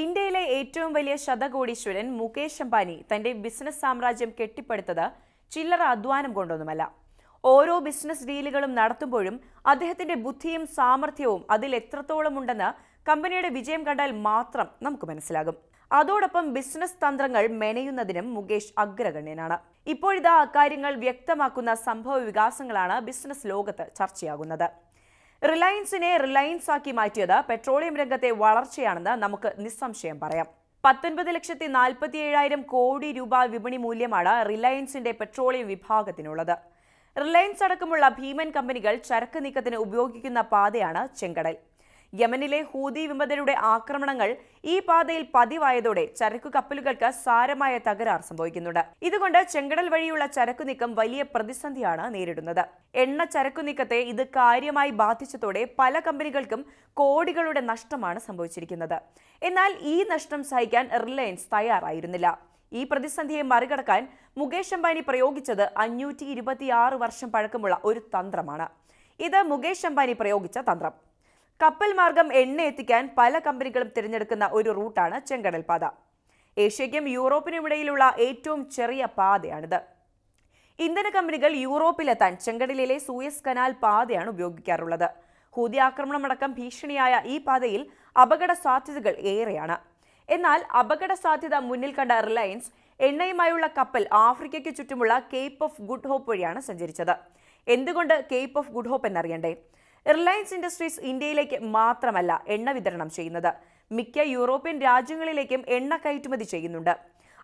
ഇന്ത്യയിലെ ഏറ്റവും വലിയ ശതകോടീശ്വരൻ മുകേഷ് അംബാനി തന്റെ ബിസിനസ് സാമ്രാജ്യം കെട്ടിപ്പടുത്തത് ചില്ലറ അധ്വാനം കൊണ്ടൊന്നുമല്ല. ഓരോ ബിസിനസ് ഡീലുകളും നടത്തുമ്പോഴും അദ്ദേഹത്തിന്റെ ബുദ്ധിയും സാമർഥ്യവും അതിൽ എത്രത്തോളം ഉണ്ടെന്ന് കമ്പനിയുടെ വിജയം കണ്ടാൽ മാത്രം നമുക്ക് മനസ്സിലാകും. അതോടൊപ്പം ബിസിനസ് തന്ത്രങ്ങൾ മെനയുന്നതിനും മുകേഷ് അഗ്രഗണ്യനാണ്. ഇപ്പോഴിതാ അക്കാര്യങ്ങൾ വ്യക്തമാക്കുന്ന സംഭവ വികാസങ്ങളാണ് ബിസിനസ് ലോകത്ത് ചർച്ചയാകുന്നത്. റിലയൻസിനെ റിലയൻസ് ആക്കി മാറ്റിയത് പെട്രോളിയം രംഗത്തെ വളർച്ചയാണെന്ന് നമുക്ക് നിസ്സംശയം പറയാം. പത്തൊൻപത് ലക്ഷത്തി നാൽപ്പത്തി ഏഴായിരം കോടി രൂപ വിപണി മൂല്യമാണ് റിലയൻസിന്റെ പെട്രോളിയം വിഭാഗത്തിനുള്ളത്. റിലയൻസ് അടക്കമുള്ള ഭീമൻ കമ്പനികൾ ചരക്ക് നീക്കത്തിന് ഉപയോഗിക്കുന്ന പാതയാണ് ചെങ്കടൽ. യമനിലെ ഹൂതി വിമതരുടെ ആക്രമണങ്ങൾ ഈ പാതയിൽ പതിവായതോടെ ചരക്കു കപ്പലുകൾക്ക് സാരമായ തകരാർ സംഭവിക്കുന്നുണ്ട്. ഇതുകൊണ്ട് ചെങ്കടൽ വഴിയുള്ള ചരക്കു നീക്കം വലിയ പ്രതിസന്ധിയാണ് നേരിടുന്നത്. എണ്ണ ചരക്കു നീക്കത്തെ ഇത് കാര്യമായി ബാധിച്ചതോടെ പല കമ്പനികൾക്കും കോടികളുടെ നഷ്ടമാണ് സംഭവിച്ചിരിക്കുന്നത്. എന്നാൽ ഈ നഷ്ടം സഹിക്കാൻ റിലയൻസ് തയ്യാറായിരുന്നില്ല. ഈ പ്രതിസന്ധിയെ മറികടക്കാൻ മുകേഷ് അംബാനി പ്രയോഗിച്ചത് അഞ്ഞൂറ്റി ഇരുപത്തിയാറ് വർഷം പഴക്കമുള്ള ഒരു തന്ത്രമാണ്. ഇത് മുകേഷ് അംബാനി പ്രയോഗിച്ച തന്ത്രം. കപ്പൽ മാർഗം എണ്ണ എത്തിക്കാൻ പല കമ്പനികളും തിരഞ്ഞെടുക്കുന്ന ഒരു റൂട്ടാണ് ചെങ്കടൽ പാത. ഏഷ്യയ്ക്കും യൂറോപ്പിനുമിടയിലുള്ള ഏറ്റവും ചെറിയ പാതയാണിത്. ഇന്ധന കമ്പനികൾ യൂറോപ്പിലെത്താൻ ചെങ്കടലിലെ സൂയസ് കനാൽ പാതയാണ് ഉപയോഗിക്കാറുള്ളത്. ഹൂതി ആക്രമണമടക്കം ഭീഷണിയായ ഈ പാതയിൽ അപകട സാധ്യതകൾ ഏറെയാണ്. എന്നാൽ അപകട സാധ്യത മുന്നിൽ കണ്ട റിലയൻസ് എണ്ണയുമായുള്ള കപ്പൽ ആഫ്രിക്കയ്ക്ക് ചുറ്റുമുള്ള കേപ്പ് ഓഫ് ഗുഡ് ഹോപ്പ് വഴിയാണ് സഞ്ചരിച്ചത്. എന്തുകൊണ്ട് കേപ്പ് ഓഫ് ഗുഡ് ഹോപ്പ് എന്നറിയണ്ടേ? റിലയൻസ് ഇൻഡസ്ട്രീസ് ഇന്ത്യയിലേക്ക് മാത്രമല്ല എണ്ണ വിതരണം ചെയ്യുന്നത്. മിക്ക യൂറോപ്യൻ രാജ്യങ്ങളിലേക്കും എണ്ണ കയറ്റുമതി ചെയ്യുന്നുണ്ട്.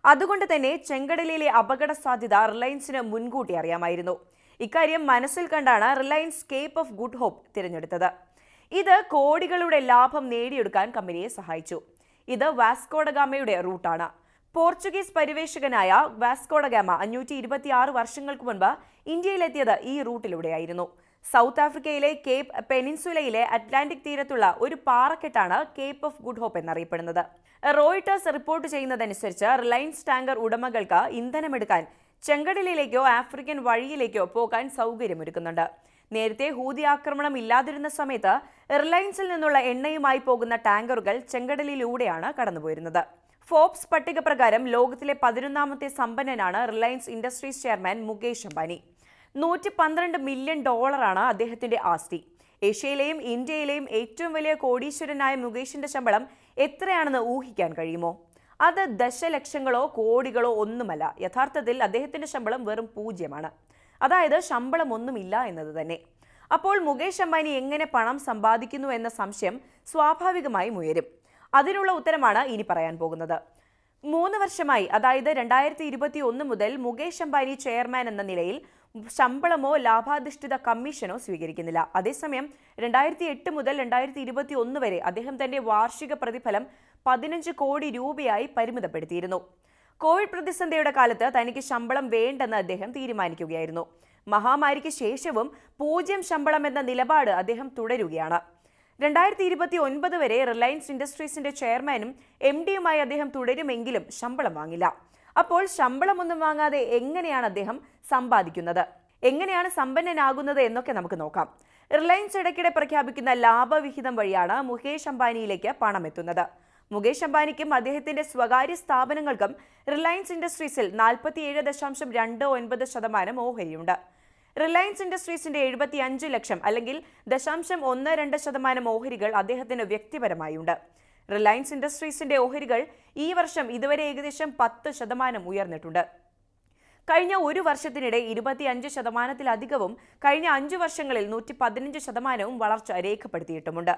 അതുകൊണ്ട് തന്നെ ചെങ്കടലിലെ അപകട സാധ്യത റിലയൻസിന് മുൻകൂട്ടി അറിയാമായിരുന്നു. ഇക്കാര്യം മനസ്സിൽ കണ്ടാണ് Reliance Cape of Good Hope തിരഞ്ഞെടുത്തത്. ഇത് കോടികളുടെ ലാഭം നേടിയെടുക്കാൻ കമ്പനിയെ സഹായിച്ചു. ഇത് വാസ്കോഡഗാമയുടെ റൂട്ടാണ്. പോർച്ചുഗീസ് പര്യവേഷകനായ വാസ്കോഡഗാമ അഞ്ഞൂറ്റി ഇരുപത്തിയാറ് വർഷങ്ങൾക്ക് മുൻപ് ഇന്ത്യയിലെത്തിയത് ഈ റൂട്ടിലൂടെയായിരുന്നു. സൗത്ത് ആഫ്രിക്കയിലെ കേപ്പ് പെനിൻസുലയിലെ അറ്റ്ലാന്റിക് തീരത്തുള്ള ഒരു പാറക്കെട്ടാണ് കേപ്പ് ഓഫ് ഗുഡ് ഹോപ്പ് എന്നറിയപ്പെടുന്നത്. റോയിട്ടേഴ്സ് റിപ്പോർട്ട് ചെയ്യുന്നതനുസരിച്ച് റിലയൻസ് ടാങ്കർ ഉടമകൾക്ക് ഇന്ധനമെടുക്കാൻ ചെങ്കടലിലേക്കോ ആഫ്രിക്കൻ വഴിയിലേക്കോ പോകാൻ സൗകര്യമൊരുക്കുന്നുണ്ട്. നേരത്തെ ഹൂതി ആക്രമണം ഇല്ലാതിരുന്ന സമയത്ത് റിലയൻസിൽ നിന്നുള്ള എണ്ണയുമായി പോകുന്ന ടാങ്കറുകൾ ചെങ്കടലിലൂടെയാണ് കടന്നുപോയിരുന്നത്. ഫോബ്സ് പട്ടിക പ്രകാരം ലോകത്തിലെ പതിനൊന്നാമത്തെ സമ്പന്നനാണ് Reliance industries chairman Mukesh Ambani. നൂറ്റി പന്ത്രണ്ട് മില്യൺ ഡോളറാണ് അദ്ദേഹത്തിന്റെ ആസ്തി. ഏഷ്യയിലെയും ഇന്ത്യയിലെയും ഏറ്റവും വലിയ കോടീശ്വരനായ മുകേഷിന്റെ ശമ്പളം എത്രയാണെന്ന് ഊഹിക്കാൻ കഴിയുമോ? അത് ദശലക്ഷങ്ങളോ കോടികളോ ഒന്നുമല്ല. യഥാർത്ഥത്തിൽ അദ്ദേഹത്തിന്റെ ശമ്പളം വെറും പൂജ്യമാണ്. അതായത് ശമ്പളം ഒന്നുമില്ല എന്നത് തന്നെ. അപ്പോൾ മുകേഷ് അംബാനി എങ്ങനെ പണം സമ്പാദിക്കുന്നു എന്ന സംശയം സ്വാഭാവികമായും ഉയരും. അതിനുള്ള ഉത്തരമാണ് ഇനി പറയാൻ പോകുന്നത്. മൂന്ന് വർഷമായി അതായത് രണ്ടായിരത്തി ഇരുപത്തി ഒന്ന് മുതൽ മുകേഷ് അംബാനി ചെയർമാൻ എന്ന നിലയിൽ ശമ്പളമോ ലാഭാധിഷ്ഠിത കമ്മീഷനോ സ്വീകരിക്കുന്നില്ല. അതേസമയം രണ്ടായിരത്തി എട്ട് മുതൽ രണ്ടായിരത്തി ഇരുപത്തി ഒന്ന് വരെ അദ്ദേഹം തന്റെ വാർഷിക പ്രതിഫലം പതിനഞ്ച് കോടി രൂപയായി പരിമിതപ്പെടുത്തിയിരുന്നു. കോവിഡ് പ്രതിസന്ധിയുടെ കാലത്ത് തനിക്ക് ശമ്പളം വേണ്ടെന്ന് അദ്ദേഹം തീരുമാനിക്കുകയായിരുന്നു. മഹാമാരിക്ക് ശേഷവും പൂജ്യം ശമ്പളം എന്ന നിലപാട് അദ്ദേഹം തുടരുകയാണ്. രണ്ടായിരത്തി ഇരുപത്തി ഒൻപത് വരെ റിലയൻസ് ഇൻഡസ്ട്രീസിന്റെ ചെയർമാനും എം ഡിയുമായി അദ്ദേഹം തുടരുമെങ്കിലും ശമ്പളം വാങ്ങില്ല. അപ്പോൾ ശമ്പളമൊന്നും വാങ്ങാതെ എങ്ങനെയാണ് അദ്ദേഹം സമ്പാദിക്കുന്നത്? എങ്ങനെയാണ് സമ്പന്നനാകുന്നത് എന്നൊക്കെ നമുക്ക് നോക്കാം. റിലയൻസ് ഇടയ്ക്കിടെ പ്രഖ്യാപിക്കുന്ന ലാഭവിഹിതം വഴിയാണ് മുകേഷ് അംബാനിയിലേക്ക് പണം എത്തുന്നത് മുകേഷ് അംബാനിക്കും അദ്ദേഹത്തിന്റെ സ്വകാര്യ സ്ഥാപനങ്ങൾക്കും റിലയൻസ് ഇൻഡസ്ട്രീസിൽ നാൽപ്പത്തിയേഴ് ദശാംശം രണ്ട് ഒൻപത് ശതമാനം ഓഹരിയുണ്ട്. റിലയൻസ് ഇൻഡസ്ട്രീസിന്റെ എഴുപത്തി ലക്ഷം അല്ലെങ്കിൽ ദശാംശം ഒന്ന് രണ്ട് ശതമാനം ഓഹരികൾ അദ്ദേഹത്തിന് വ്യക്തിപരമായുണ്ട്. റിലയൻസ് ഇൻഡസ്ട്രീസിന്റെ ഓഹരികൾ ഈ വർഷം ഇതുവരെ ഏകദേശം പത്ത് ശതമാനം ഉയർന്നിട്ടുണ്ട്. കഴിഞ്ഞ ഒരു വർഷത്തിനിടെ ഇരുപത്തിയഞ്ച് ശതമാനത്തിലധികവും കഴിഞ്ഞ അഞ്ചു വർഷങ്ങളിൽ നൂറ്റി പതിനഞ്ച് ശതമാനവും വളർച്ച രേഖപ്പെടുത്തിയിട്ടുമുണ്ട്.